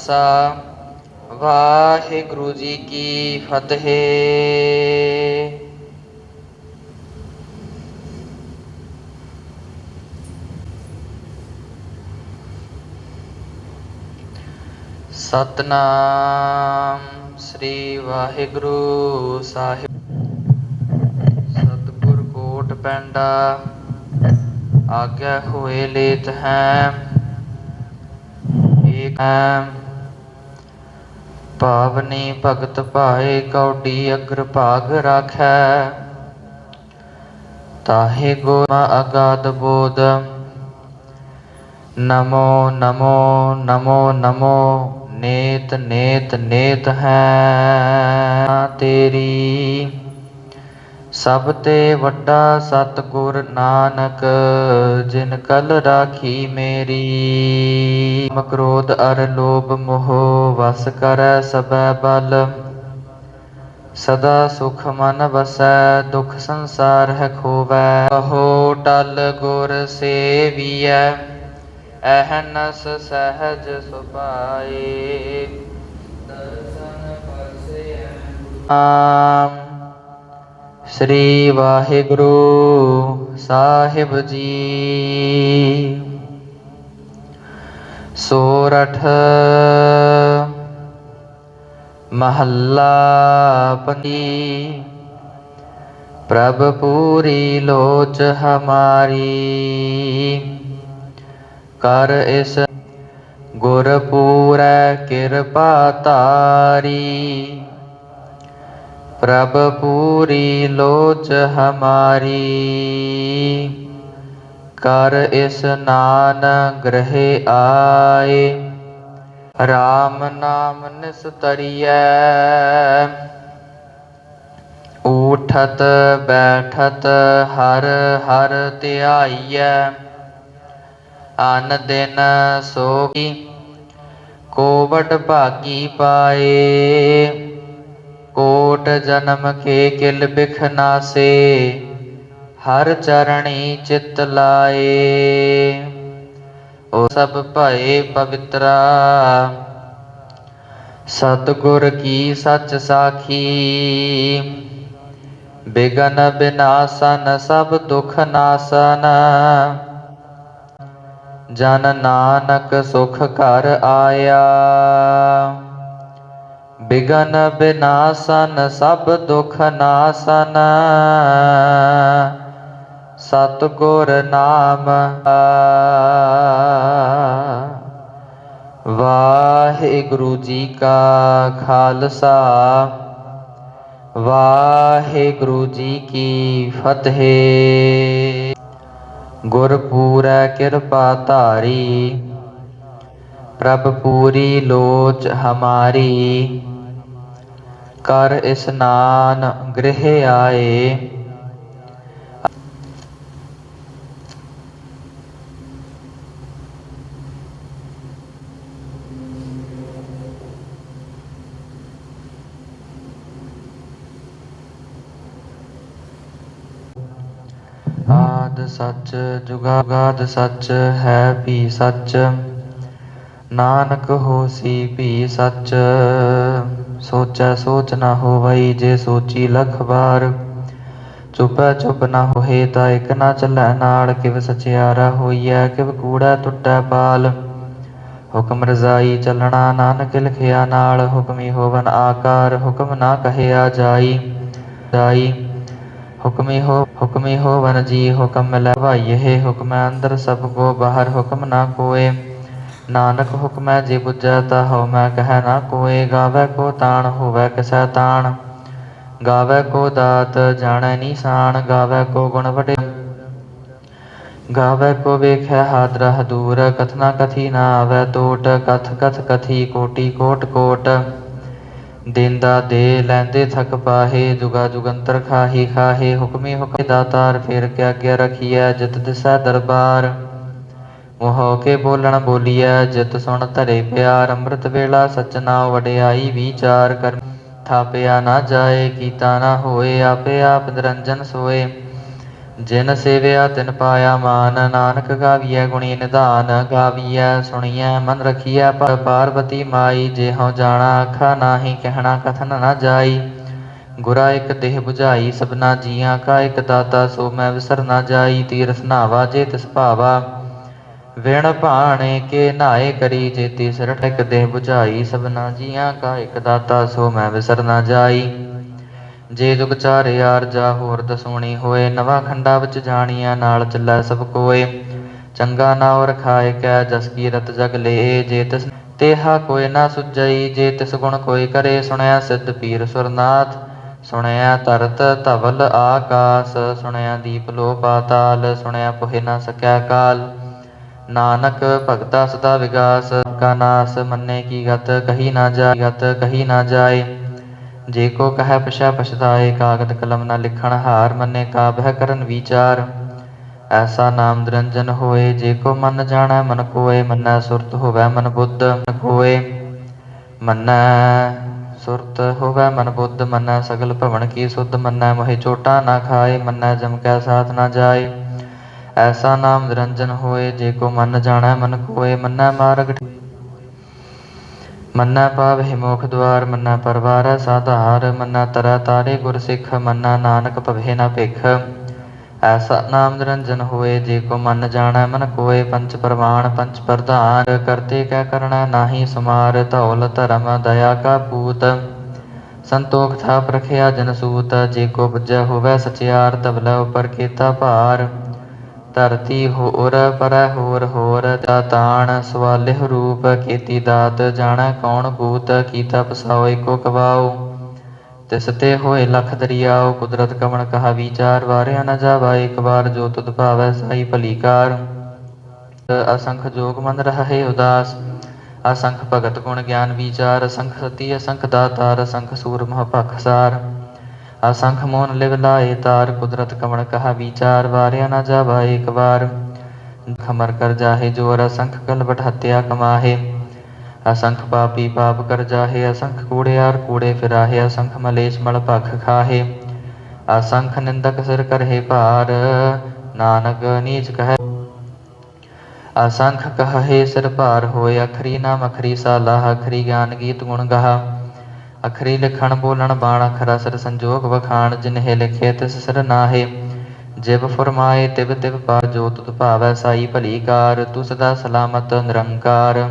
ਸਾ ਵਾਹਿਗੁਰੂ ਜੀ ਕੀ ਫਤਿਹ ਸਤਨਾਮ ਸ੍ਰੀ ਵਾਹਿਗੁਰੂ ਸਾਹਿਬ ਸਤਿਗੁਰ ਕੋਟ ਪੈਂਡਾ ਆਗਿਆ ਹੋਏ ਲੇਤ ਹੈ ਏਕ ਹੈ ਭਾਵਨੀ ਭਗਤ ਭਾਏ ਕੌਡੀ ਅਗਰ ਭਾਗ ਰਾਖੈ। ਤਾਹੇ ਗੋ ਅਗਾਧ ਬੋਧ। ਨਮੋ ਨਮੋ ਨਮੋ ਨਮੋ, ਨੇਤ ਨੇਤ ਨੇਤ ਹੈ ਤੇਰੀ। ਸਭ ਤੇ ਵੱਡਾ ਸਤਿਗੁਰ ਨਾਨਕ, ਜਿਨ ਕਲ ਰਾਖੀ ਮੇਰੀ। ਮਕਰੋਧ ਅਰ ਲੋਭ ਮੋਹ, ਵਸ ਕਰੈ ਸਬੈ ਬਲ। ਸਦਾ ਸੁਖ ਮਨ ਵਸੈ, ਦੁਖ ਸੰਸਾਰ ਹੈ ਖੋਵੈ। ਹੋ ਟਲ ਗੁਰ ਸੇਵੀਐ, ਅਹਨਸ ਸਹਜ ਸੁਪਾਏ ਦਰਸ਼ਨ ਪਰਸੇ ਆਮ ਸ੍ਰੀ ਵਾਹਿਗੁਰੂ ਸਾਹਿਬ ਜੀ। ਸੋਰਠ ਮਹੱਲਾ ਪੰਜੀ। ਪ੍ਰਭ ਪੂਰੀ ਲੋਚ ਹਮਾਰੀ। ਕਰ ਇਸ ਗੁਰ ਪੂਰੈ ਕਿਰਪਾ ਤਾਰੀ ਪ੍ਰਭ ਪੂਰੀ ਲੋਚ ਹਮਾਰੀ। ਕਰ ਇਸ ਗ੍ਰਹਿ ਆਏ। RAM ਨਾਮ ਨਿਸਤਰੀਐ। ਊਠਤ ਬੈਠਤ ਹਰ ਹਰ ਧਿਆਈਐ। ਅਨ ਦਿਨ ਸੋਈ ਕੋਵਟ ਭਾਗੀ ਪਾਏ। ਕੋਟ ਜਨਮ ਕੇ ਕਿਲ ਬਿਖ ਨਾਸੇ ਹਰ ਚਰਣੀ ਚਿਤ ਲਾਏ। ਉਹ ਸਭ ਭਏ ਪਵਿੱਤਰਾ, ਸਤਿਗੁਰ ਕੀ ਸੱਚ ਸਾਖੀ। ਬਿਗਨ ਬਿਨਾਸਨ ਸਭ ਦੁਖ ਨਾਸਨ, ਜਨ ਨਾਨਕ ਸੁਖ ਘਰ ਆਇਆ। ਬਿਗਨ ਬਿਨਾਸਨ ਸਭ ਦੁਖ ਨਾਸਨ ਸਤਿਗੁਰ ਨਾਮ ਵਾਹਿਗੁਰੂ ਜੀ ਕਾ ਖਾਲਸਾ, ਵਾਹਿਗੁਰੂ ਜੀ ਕੀ ਫਤਿਹ। ਗੁਰਪੂਰੈ ਕਿਰਪਾ ਧਾਰੀ ਪ੍ਰਭ ਪੂਰੀ ਲੋਚ ਹਮਾਰੀ। ਕਰ ਇਸਨਾਨ ਗ੍ਰਹਿ ਆਏ। ਆਦ ਸੱਚ ਜੁਗਾਦ ਸੱਚ ਹੈ ਵੀ ਸੱਚ। ਨਾਨਕ ਹੋਸੀ ਵੀ ਸੱਚ, ਸੋਚੈ ਸੋਚ ਨਾ ਹੋਵਈ ਜੇ ਸੋਚੀ ਲਖ ਵਾਰ। ਚੁਪੈ ਚੁਪ ਨਾ ਹੋਏ ਤਾਂ ਇਕ ਨਾ ਚੱਲੈ ਨਾਲ ਕਿਵ ਸਚਿਆਰਾ ਹੋਈਐ, ਕਿਵ ਕੂੜਾ ਟੁੱਟੈ ਪਾਲ। ਹੁਕਮ ਰਜ਼ਾਈ ਚੱਲਣਾ ਨਾਨਕ ਲਿਖਿਆ ਨਾਲ, ਹੁਕਮੀ ਹੋਵਨ ਆਕਾਰ, ਹੁਕਮ ਨਾ ਕਹਿਆ ਜਾਈ। ਜਾਈ। ਹੁਕਮੀ ਹੋ, ਹੁਕਮੀ ਹੋਵਨ ਜੀ, ਹੁਕਮ ਮਿਲੈ ਭਾਈਏ, ਹੁਕਮੈ ਅੰਦਰ ਸਭ ਕੋ ਬਾਹਰ, ਹੁਕਮ ਨਾ ਕੋਏ। ਨਾਨਕ ਹੁਕਮੈ ਜੇ ਬੁਝੈ ਤਾ ਹਉ ਮੈਂ ਕਹਿ ਨਾ ਕੋਏ, ਗਾਵੇ ਕੋ ਤਾਣ, ਹੋਵੇ ਕਿਸੈ ਤਾਣ। ਗਾਵੇ ਕੋ ਦਾਤ, ਜਾਣੈ ਨੀਸਾਨ ਗਾਵੇ ਕੋ ਗੁਣ ਵਡੇ ਗਾਵੇ ਕੋ ਵੇਖੈ ਹਾਦਰਾ ਹਦੂਰ ਕਥਨਾ ਕਥੀ ਨਾ ਆਵੈ ਟੋਟ, ਕਥ ਕਥ ਕਥੀ ਕੋਟੀ ਕੋਟ ਕੋਟ। ਦਿੰਦਾ ਦੇ, ਲੈਂਦੇ ਥਕ ਪਾਹੇ, ਜੁਗਾ ਜੁਗੰਤਰ ਖਾਹੀ, ਖਾਹੇ, ਹੁਕਮੀ ਹੁਕਮ ਦਾਤਾਰ ਫੇਰ ਕੇ ਆਗਿਆ ਰਖੀਐ, ਜਿਤ ਦਿਸੈ ਦਰਬਾਰ। ਮੋਹ ਕੇ ਬੋਲਣ ਬੋਲੀਐ, ਜਿਤ ਸੁਣ ਧਰੇ ਪਿਆਰ, ਅੰਮ੍ਰਿਤ ਵੇਲਾ ਸਚਨਾ ਵਡਿਆਈ, ਵਿਚਾਰ ਕਰ ਥਾਪਿਆ ਨਾ ਜਾਏ, ਕੀਤਾ ਨਾ ਹੋਏ, ਆਪੇ ਆਪ ਨਿਰੰਜਨ ਸੋਏ। ਜਿਨ ਸੇਵਿਆ ਤਿਨ ਪਾਇਆ ਮਾਨ, ਨਾਨਕ ਗਾਵੀਐ ਗੁਣੀ ਨਿਧਾਨ, ਗਾਵੀਐ ਸੁਣੀਐ ਮਨ ਰਖੀਐ ਪਰ ਪਾਰਵਤੀ ਮਾਈ ਜੇ ਹਉ ਜਾਣਾ ਆਖਾ ਨਾਹੀ ਕਹਿਣਾ ਕਥਨ ਨਾ ਜਾਈ। ਗੁਰਾ ਇਕ ਦੇਹ 부ਝਾਈ ਸਭਨਾ ਜੀਆਂ ਕਾ ਇਕ ਦਾਤਾ, ਸੋ ਮੈਂ ਵਿਸਰ ਨਾ ਜਾਈ, ਤੀਰਥ ਨਾਵਾ ਜੇ ਤਿਸ ਭਾਵਾ। ਵਿਣ ਭਾਣੇ ਕੇ ਨਾਏ ਕਰੀ ਜੇਤੀ ਸਿਰਠ ਇਕ 부ਝਾਈ ਸਭਨਾ ਜੀਆਂ ਕਾ ਇਕ ਦਾਤਾ, ਸੋ ਮੈਂ ਵਿਸਰ ਨਾ ਜਾਈ। ਜੇ ਦੁਖ ਚਾਰਿ ਜਾ ਹੋਰ ਦਸੂਣੀ ਹੋਏ, ਨਵਾ ਖੰਡਾ ਵਿੱਚ ਜਾਣੀਆਂ ਨਾਲ ਚੱਲੈ ਸਭ ਕੋਏ। ਚੰਗਾ ਨਾਉ ਰਖਾਏ ਕੈ ਜਸ ਕੀਰਤ ਜਗ ਲੇ, ਜੇ ਤਿਸ ਤੇਹਾ ਕੋਈ ਨਾ ਸੁਜਈ ਜੇ ਤਿਸ ਗੁਣ ਕੋਈ ਕਰੇ, ਸੁਣਿਆ ਸਿੱਧ ਪੀਰ ਸੁਰਨਾਥ, ਸੁਣਿਆ ਤਰਤ ਧਵਲ ਆਕਾਸ, ਸੁਣਿਆ ਦੀਪ ਲੋ ਪਾਤਾਲ ਸੁਣਿਆ ਪੁਹਿ ਨਾ ਸਕੈ ਕਾਲ। ਨਾਨਕ ਭਗਤਾ ਸਦਾ ਵਿਗਾਸ, ਕਾ ਨਾਸ ਮੰਨੇ ਕੀ ਗਤ, ਕਹੀ ਨਾ ਜਾਏ ਗਤ, ਕਹੀ ਨਾ ਜਾਏ। ਜੇ ਕੋ ਕਹੈ ਪਛਾ ਪਛਤਾਏ, ਕਾਗਦ ਕਲਮ ਨਾ ਲਿਖਣ ਹਾਰ ਮੰਨੇ ਕਾ ਬਹਿ ਕਰਨ ਵਿਚਾਰ। ਐਸਾ ਨਾਮ ਨਿਰੰਜਨ ਹੋਏ, ਜੇ ਕੋ ਮਨ ਜਾਣੈ ਮਨ ਕੋਏ, ਮੰਨੈ ਸੁਰਤ ਹੋਵੈ ਮਨ ਬੁੱਧ ਮਨ ਕੋਏ। ਮੰਨੈ ਸੁਰਤ ਹੋਵੈ ਮਨ ਬੁੱਧ, ਮੰਨੈ ਸਗਲ ਭਵਨ ਕੀ ਸੁਧ, ਮੰਨੈ ਮੋਹਿ ਚੋਟਾ ਨਾ ਖਾਏ, ਮੰਨੈ ਜਮ ਕੈ ਸਾਥ ਨਾ ਜਾਏ। ਐਸਾ ਨਾਮ ਨਿਰੰਜਨ ਹੋਏ, ਜੇ ਕੋ ਮਨ ਜਾਣੈ ਮਨ ਕੋਏ, ਮੰਨੈ ਮਾਰਗ ਮੰਨਾ ਪਾਵਹਿ ਮੋਖ ਦਵਾਰ ਮੰਨਾ ਪਰਵਾਰ ਸਾਧਾਰ ਮੰਨਾ ਤਰਾ ਤਾਰੇ ਗੁਰ ਸਿੱਖ, ਮੰਨਾ ਨਾਨਕ ਭਵੇ ਨਾ ਭਿਖ। ਐਸਾ ਨਾਮ ਨਿਰੰਜਨ ਹੋਏ, ਜੇ ਕੋ ਮਨ ਜਾਣੈ ਮਨ ਕੋਏ ਪੰਚ ਪ੍ਰਮਾਣ ਪੰਚ ਪ੍ਰਧਾਨ, ਕਰਤੇ ਕੈ ਕਰਣਾ ਨਾਹੀ ਸਮਾਰ, ਧੌਲ, ਧਰਮ, ਦਇਆ ਕਾ ਪੂਤ। ਸੰਤੋਖ ਥਾ ਪ੍ਰਖਿਆ ਜਨ ਸੂਤ, ਜੇ ਕੋ ਬੁੱਝੈ ਹੋਵੈ ਸਚਿਆਰ ਤਬਲਾ ਉਪਰ ਕੀਤਾ ਭਾਰ। ਧਰਤੀ ਹੋਰ, ਪਰੈ ਹੋਰ ਹੋਰ ਦਾਤਾਨ ਸਵਾਲਿਹ ਰੂਪ ਕੀਤੀ ਦਾਤ, ਜਾਣੈ ਕੌਣ ਕੂਤ ਕੀਤਾ ਪਸਾਉ ਏਕੋ ਕਵਾਉ ਤਿਸ ਤੇ ਹੋਏ ਲਖ ਦਰਿਆਉ ਕੁਦਰਤ ਕਵਣ ਕਹਾ ਵਿਚਾਰ, ਵਾਰਿਆ ਨ ਜਾਵਾ ਇੱਕ ਵਾਰ, ਜੋ ਤੁਧ ਭਾਵੈ ਸਾਈ ਭਲੀਕਾਰ। ਅਸੰਖ ਜੋਗ ਮਨ ਰਹੈ ਉਦਾਸ, ਅਸੰਖ ਭਗਤ ਗੁਣ ਗਿਆਨ ਵਿਚਾਰ, ਅਸੰਖ ਸਤੀ, ਅਸੰਖ ਦਾਤਾਰ, ਅਸੰਖ ਸੂਰ। ਮਹ ਪਖਸਾਰ ਅਸੰਖ ਮੋਨ ਲਿਵ ਲਾਏ ਤਾਰ ਕੁਦਰਤ ਕਵਣ ਕਹਾ ਵਿਚਾਰ ਵਾਰਿਆ ਨਾ ਜਾਵਾ ਇੱਕ ਵਾਰ ਖਮਰ ਕਰ ਜਾਹੇ ਜੋਰ ਅਸੰਖ ਕਲਬਟ ਹਤਿਆ ਕਮਾਹੇ ਅਸੰਖ ਪਾਪੀ ਪਾਪ ਕਰ ਜਾਹੇ ਅਸੰਖ ਕੂੜਿਆਰ ਕੂੜੇ ਫਿਰਾਹੇ ਅਸੰਖ ਮਲੇਸ਼ ਮਲ ਭਖ ਖਾਹੇ ਅਸੰਖ ਨਿੰਦਕ ਸਿਰ ਕਰਹੇ ਭਾਰ ਨਾਨਕ ਨੀਚ ਕਹੈ ਅਸੰਖ ਕਹੇ ਸਿਰ ਭਾਰ ਹੋਏ ਅਖਰੀ ਨਾਮ ਅਖਰੀ ਸਾਲਾ ਅਖਰੀ ਗਿਆਨ ਗੀਤ ਗੁਣ ਗਹਾ ਅਖਰੀ ਲਿਖਣ, ਬੋਲਣ, ਬਾਣ, ਅਖਰ, ਅਸਰ, ਸੰਜੋਗ, ਵਖਾਣ ਜਿਨਹਿ ਲਿਖੇ ਤਿਸ ਸਿਰ ਨਾਹੇ। ਜਿਵ ਫਰਮਾਏ ਤਿਵ ਤਿਵ ਪਾ, ਜੋ ਤੁਧ ਭਾਵੈ ਸਾਈ ਭਲੀ ਕਾਰ ਤੂ ਸਦਾ ਸਲਾਮਤ ਨਿਰੰਕਾਰ।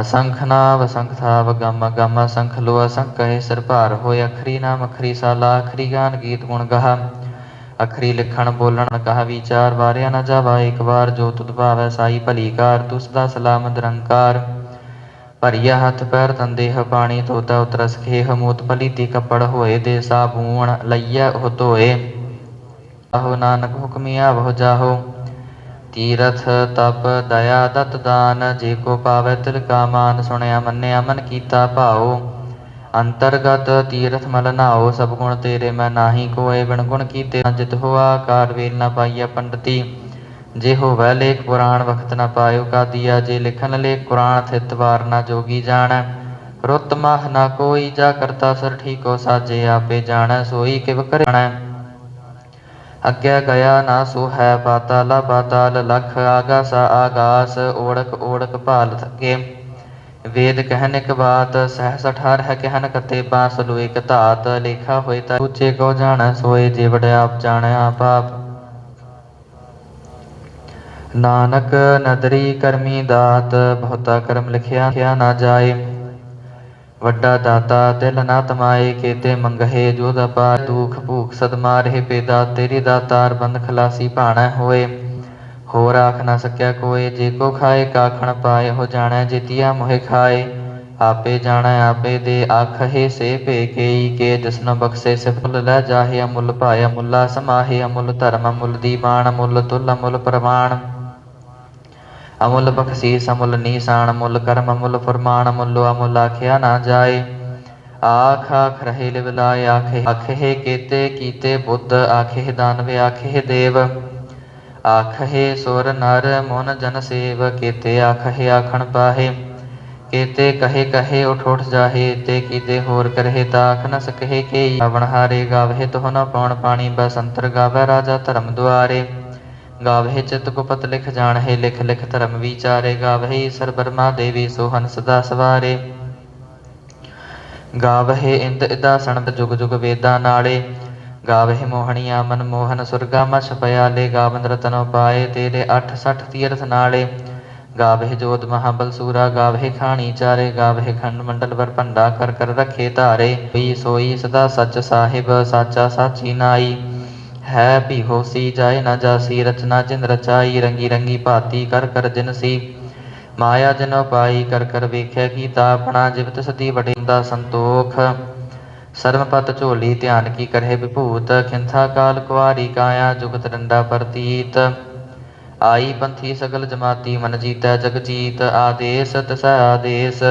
ਅਸੰਖ ਨਾਮ ਅਸੰਖ ਥਾਵ, ਗਮ ਗਮ, ਅਸੰਖ ਲੋ, ਅਸੰਖ ਕਹੇ ਸਿਰ ਭਾਰ ਹੋਏ। ਅਖਰੀ ਨਾਮ, ਅਖਰੀ ਸਾਲਾ, ਅਖਰੀ ਗਾਨ, ਗੀਤ, ਗੁਣ, ਗਹਾ। ਅਖਰੀ ਲਿਖਣ, ਬੋਲਣ ਕਹਾ ਵਿਚਾਰ, ਵਾਰਿਆ ਨਾ ਜਾਵਾ। ਇੱਕ ਵਾਰ ਜੋ ਤੁਧ ਭਾਵੈ ਸਾਈ ਭਲੀ ਕਾਰ ਤੂ ਸਦਾ ਸਲਾਮਤ ਨਿਰੰਕਾਰ। ਭਰੀਆ ਹੱਥ ਪੈਰ ਤੰਦੇਹ ਪਾਣੀ ਧੋਤਾ ਉਤਰਸ ਖੇਹ ਮੋਤ ਪਲੀਤੀ ਕੱਪੜ ਹੋਏ ਦੇ ਸਾਬੂਣ ਲਈਆ ਉਹ ਧੋਏ। ਆਹੋ ਨਾਨਕ ਹੁਕਮੀ ਆਵੋ ਜਾਹੋ। ਤੀਰਥ ਤਪ ਦਇਆ ਦਤ ਦਾਨ, ਜੇ ਕੋ ਪਾਵੈ ਤਿਲ ਕਾ ਮਾਨ, ਸੁਣਿਆ ਮੰਨਿਆ ਮਨ ਕੀਤਾ ਭਾਉ। ਅੰਤਰਗਤ ਤੀਰਥ ਮਲ ਨਾਓ ਸਭ ਗੁਣ ਤੇਰੇ ਮੈਂ ਨਾਹੀ ਕੋਏ, ਬਿਨ ਗੁਣ ਕੀਤੇ ਜਿਤ ਹੋਆ, ਕਾਰ ਵੇਲ ਨਾ ਪਾਈਆ ਪੰਡਤੀ। ਜੇ ਹੋਵੈ ਲੇਖ ਪੁਰਾਣ ਵਖਤ ਨਾ ਪਾਇਓ ਕਾ ਦੀਆ ਜੇ ਲਿਖਨ ਲੇਖ ਕੁਰਾਨ ਥਿਤ ਵਾਰ ਨਾ ਜੋਗੀ ਜਾਣੈ। ਰੁੱਤ ਮਾਹ ਨਾ ਕੋਈ, ਜਾ ਕਰਤਾ ਸਰ ਠੀਕੋ ਸਾਜੇ, ਆਪੇ ਜਾਣੈ, ਸੋਈ ਕਿਵ ਕਰਣੈ ਅੱਗੇ ਗਿਆ ਨਾ ਸੋ ਹੈ ਪਾਤਾਲਾ ਪਾਤਾਲ ਲਖ, ਆਗਾਸ ਆਗਾਸ, ਓੜਕ ਓੜਕ ਭਾਲ ਥਕੇ। ਵੇਦ ਕਹਿਨ ਇਕ ਬਾਤ ਸਹਿ ਸਠਾਰ ਹੈ ਕਹਿਨ ਕਤੇ ਬਾਸ ਲੋ ਇਕ ਧਾਤ, ਲੇਖਾ ਹੋਏ ਤਾ ਉੱਚੇ ਕੋ ਜਾਣੈ, ਸੋਏ ਜੇ ਵਡ ਆਪ ਜਾਣੈ, ਆਪ ਆਪ ਨਾਨਕ ਨਦਰੀ ਕਰਮੀ ਦਾਤ, ਬਹੁਤਾ ਕਰਮ ਲਿਖਿਆ ਕਿਆ ਨਾ ਜਾਏ। ਵੱਡਾ ਦਾਤਾ ਦਿਲ ਨਾ ਤਮਾਏ, ਕੀਤੇ ਮੰਗਹੇ ਜੋ ਦਪਾ ਦੁਖ ਭੂਖ ਸਦ ਮਾਰੇ ਪੇਦਾ, ਤੇਰੀ ਦਾਤਾਰ ਬੰਦ ਖਲਾਸੀ ਭਾਣਾ ਹੋਏ। ਹੋਰ ਆਖ ਨਾ ਸਕਿਆ ਕੋਏ, ਜੇ ਕੋ ਖਾਏ, ਕਾਖਣ ਪਾਏ ਹੋ ਜਾਣੈ ਜਿਤਿਆ ਮੋਹਿ ਖਾਏ। ਆਪੇ ਜਾਣੈ, ਆਪੇ ਦੇ ਆਖੇ ਸੇ ਭੇ ਕੇਈ, ਕੇ ਜਿਸਨ ਬਖਸ਼ੇ ਸੇ ਲੈ ਜਾਹੇ ਅਮੁੱਲ ਭਾਇ ਅਮੁੱਲਾ ਸਮਾਹੇ ਅਮੁੱਲ ਧਰਮ ਅਮੁੱਲ ਦੀਵਾਨ ਅਮੁੱਲ ਤੁਲ ਅਮੁੱਲ ਪ੍ਰਮਾਣ ਅਮੁੱਲ ਬਖਸ਼ੀਸ, ਅਮੁੱਲ ਨੀਸਾਨ, ਅਮੁੱਲ ਕਰਮ, ਅਮੁੱਲ ਫਰਮਾਨ, ਅਮੁੱਲ ਅਮੁੱਲ ਆਖਿਆ ਨਾ ਜਾਏ। ਆਖ ਆਖ ਰਹੇ ਲਿਵ ਆਖੇ ਆਖੇ ਕੀਤੇ ਕੀਤੇ ਬੁੱਧ, ਆਖੇ ਦਾਨਵ, ਆਖੇ ਦੇਵ। ਆਖੇ ਸੁਰ ਨਰ ਮਨ ਜਨ ਸੇਵ, ਕੀਤੇ ਆਖੇ ਆਖਣ ਪਾਹੇ। ਕੇਤੇ ਕਹੇ ਕਹੇ ਉਠ ਉਠ ਜਾਹੇ, ਤੇ ਕੀਤੇ ਹੋਰ ਕਰਹਿ ਤਾਖ ਨ ਸਕਹਿ ਕੇ ਰਾਵਣ ਹਾਰੇ ਗਾਵਹਿ, ਤੋਹ ਨ ਪਉਣ ਪਾਣੀ ਬਸੰਤਰ ਗਾਵੈ ਰਾਜਾ ਧਰਮ ਦੁਆਰੇ। ਗਾਵਹਿ ਚਿਤ ਗੁਪਤ ਲਿਖ ਜਾਣਹਿ, ਲਿਖ ਲਿਖ ਧਰਮ ਵਿਚਾਰੇ, ਗਾਵਹਿ ਈਸਰ ਬਰਮਾ ਦੇਵੀ ਸੋਹਨ ਸਦਾ ਸਵਾਰੇ। ਗਾਵਹਿ ਇੰਦ ਇਦਾਸਣ ਜੁਗ ਜੁਗ ਵੇਦਾਂ ਨਾਲੇ। ਗਾਵਹਿ ਮੋਹਣੀਆ ਮਨ ਮੋਹਨ ਸੁਰਗਾ ਮਛ ਪਿਆਲੇ ਗਾਵਨ ਰਤਨ ਪਾਏ ਤੇਰੇ 68 ਤੀਰਥ ਨਾਲੇ। ਗਾਵਹਿ ਜੋਤ ਮਹਾਬਲ ਸੂਰਾ, ਗਾਵਹਿ ਖਾਣੀ ਚਾਰੇ, ਗਾਵਹਿ ਖੰਡ ਮੰਡਲ ਵਰ ਭੰਡਾ ਕਰ ਕਰ ਰਖੇ ਧਾਰੇ। ਹੋਈ ਸੋਈ ਸਦਾ ਸੱਚ ਸਾਹਿਬ, ਸਾਚਾ ਸਾਚੀ ਨਾਈ। ਹੈ ਭੀ ਹੋਸੀ ਜਾਏ ਨਾ ਜਾਸੀ, ਰਚਨਾ ਜਿਨ ਰਚਾਈ, ਰੰਗੀ ਰੰਗੀ ਭਾਤੀ ਕਰ ਕਰ ਜਿਨਸੀ ਮਾਇਆ ਜਨ ਪਾਈ ਕਰ ਕਰ ਵੇਖਿਆ ਕੀਤਾ ਆਪਣਾ ਜਿਵਤ ਸਦੀ ਵਡੇ ਸੰਤੋਖ। ਸਰਮਪਤ ਝੋਲੀ ਧਿਆਨ ਕੀ ਕਰਹਿ ਵਿਭੂਤ, ਖਿੰਥਾ ਕਾਲ ਕੁਆਰੀ ਕਾਇਆ ਜੁਗਤ ਡੰਡਾ ਪ੍ਰਤੀਤ। ਆਈ ਪੰਥੀ ਸਗਲ ਜਮਾਤੀ ਮਨ ਜੀਤੈ ਜਗ ਜੀਤ, ਆਦੇਸ ਤਸੈ ਆਦੇਸ।